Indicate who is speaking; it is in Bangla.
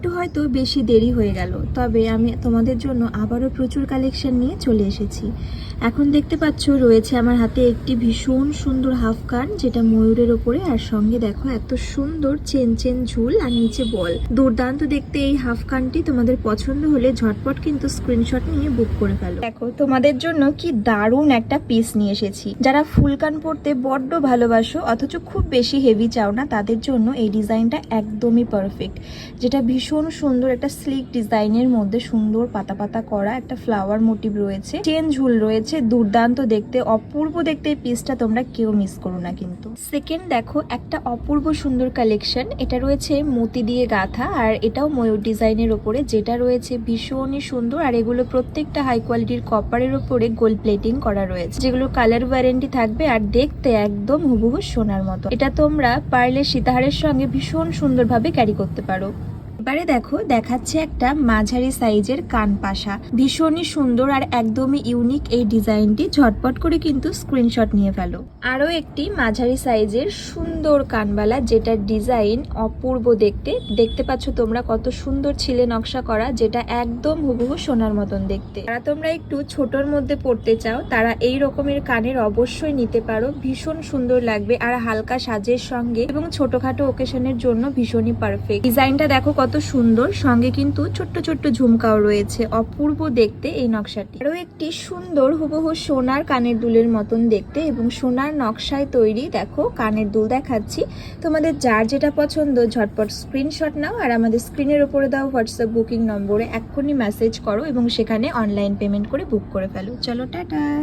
Speaker 1: একটু হয়তো বেশি দেরি হয়ে গেল, তবে আমি তোমাদের জন্য আবারও প্রচুর কালেকশন নিয়ে চলে এসেছি। এখন দেখতে পাচ্ছ রয়েছে আমার হাতে একটি ভীষণ সুন্দর হাফ কান, যেটা ময়ূরের ওপরে, আর সঙ্গে দেখো এত সুন্দর চেন চেন ঝুল, আর নিচে বল। দুর্দান্ত দেখতে এই হাফ কানটি, তোমাদের পছন্দ হলে ঝটপট কিন্তু স্ক্রিনশট নিয়ে বুক করে ফেলো। দেখো, তোমাদের জন্য কি দারুণ একটা পিস নিয়ে এসেছি। যারা ফুল কান পরতে বড্ড ভালোবাসো, অথচ খুব বেশি হেভি চাও না, তাদের জন্য এই ডিজাইনটা একদমই পারফেক্ট যেটা ভীষণ সুন্দর একটা স্লিক ডিজাইনের মধ্যে সুন্দর পাতা পাতা করা একটা ফ্লাওয়ার মোটিভ রয়েছে। চেন ঝুল রয়েছে, দুর্দান্ত দেখতে। অপূর্ব দেখতে এই পিসটা তোমরা কেউ মিস করো না কিন্তু। সেকেন্ড দেখো, একটা অপূর্ব সুন্দর কালেকশন এটা রয়েছে মতি দিয়ে গাঁথা আর এটাও ময়ূর ডিজাইনের ওপরে। যেটা রয়েছে ভীষণই সুন্দর আর এগুলো প্রত্যেকটা হাই কোয়ালিটির কপারের ওপরে গোল্ড প্লেটিং করা রয়েছে। যেগুলো কালার ওয়ারেন্টি থাকবে আর দেখতে একদম হুবহু সোনার মতো। এটা তোমরা পারলে সীতাহারের সঙ্গে ভীষণ সুন্দরভাবে ক্যারি করতে পারো। এবারে দেখো, দেখাচ্ছে একটা মাঝারি সাইজের কান পাশা। ভীষণই সুন্দর আর একদমই ইউনিক এই ডিজাইনটি। ঝটপট করে কিন্তু স্ক্রিনশট নিয়ে ফেলো। আরও একটি মাঝারি সাইজের সুন্দর কানবালা, যেটার ডিজাইন অপূর্ব দেখতে। দেখতে পাচ্ছ তোমরা কত সুন্দর ছিলে নকশা করা, যেটা একদম হুবহু সোনার মতন দেখতে। যারা তোমরা একটু ছোটর মধ্যে পড়তে চাও, তারা এই রকমের কানের অবশ্যই নিতে পারো। ভীষণ সুন্দর লাগবে আর হালকা সাজের সঙ্গে এবং ছোটখাটো ওকেশনের জন্য ভীষণই পারফেক্ট ডিজাইনটা দেখো কত সুন্দর, সঙ্গে কিন্তু ছোট্ট ছোট্ট ঝুমকাও রয়েছে। অপূর্ব দেখতে এই নকশাটি। আরও একটি সুন্দর হুবহু সোনার কানের দুলের মতন দেখতে এবং সোনার নকশায় তৈরি, দেখো, কানের দুল দেখাচ্ছি। তোমাদের যার যেটা পছন্দ, ঝটপট স্ক্রিনশট নাও আর আমাদের স্ক্রিনের উপরে দাও হোয়াটসঅ্যাপ বুকিং নম্বরে এক্ষুনি মেসেজ করো এবং সেখানে অনলাইন পেমেন্ট করে বুক করে ফেলো। চলো, টাটা!